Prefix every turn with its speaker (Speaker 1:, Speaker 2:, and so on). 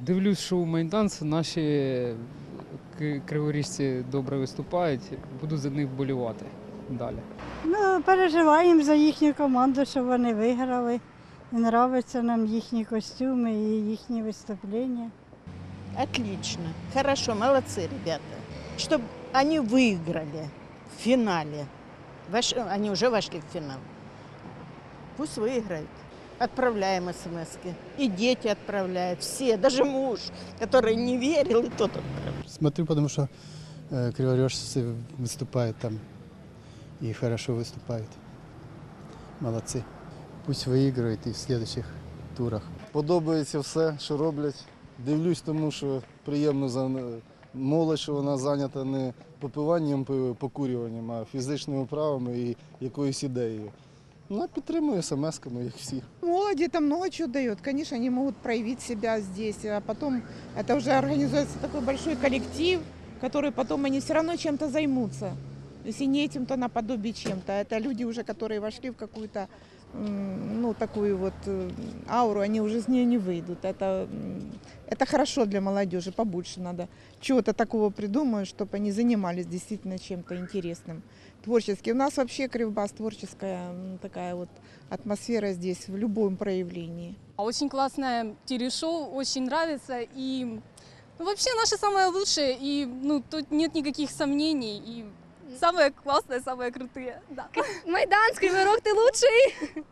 Speaker 1: Дивлюсь, що у майданці наші к- криворіжці добре виступають. Буду за них вболівати далі.
Speaker 2: Ну, переживаємо за їхню команду, щоб вони виграли. І нравляться нам їхні костюми і їхні виступлення.
Speaker 3: Отлично. Хорошо, молодцы ребята. Чтобы они выиграли в финале. Вош- Они уже вошли в финал. Пусть выиграют. Отправляем смс -ки. И дети отправляют. Все, даже муж, который не верил, и тот отправляет.
Speaker 4: Смотрю, потому что э, криворежцы выступают там и хорошо выступают. Молодцы. Пусть выигрывают и в следующих турах.
Speaker 5: Подобається все, що роблять. Дивлюсь, тому що приємно за молодь, що вона зайнята не попиванням, пи- покурюванням, а фізичними вправами і якоюсь ідеєю. Ну, а підтримую смс-ками, як всі.
Speaker 6: Молоди это много чего дает. Конечно, они могут проявить себя здесь, а потом это уже организуется такой большой коллектив, который потом они все равно чем-то займутся. Если не этим, то наподобие чем-то. Это люди уже, которые вошли в какую-то м, ну, такую вот э, ауру, они уже с нее не выйдут. Это, м, это хорошо для молодежи, побольше надо чего-то такого придумать, чтобы они занимались действительно чем-то интересным, творческим. У нас вообще Кривбас творческая м, такая вот атмосфера здесь в любом проявлении.
Speaker 7: Очень классное телешоу, очень нравится. И ну, вообще наше самое лучшее. И ну, тут нет никаких сомнений. И самое классное, самое крутые. Да.
Speaker 8: Майдан, Кривий Рог, ти лучший.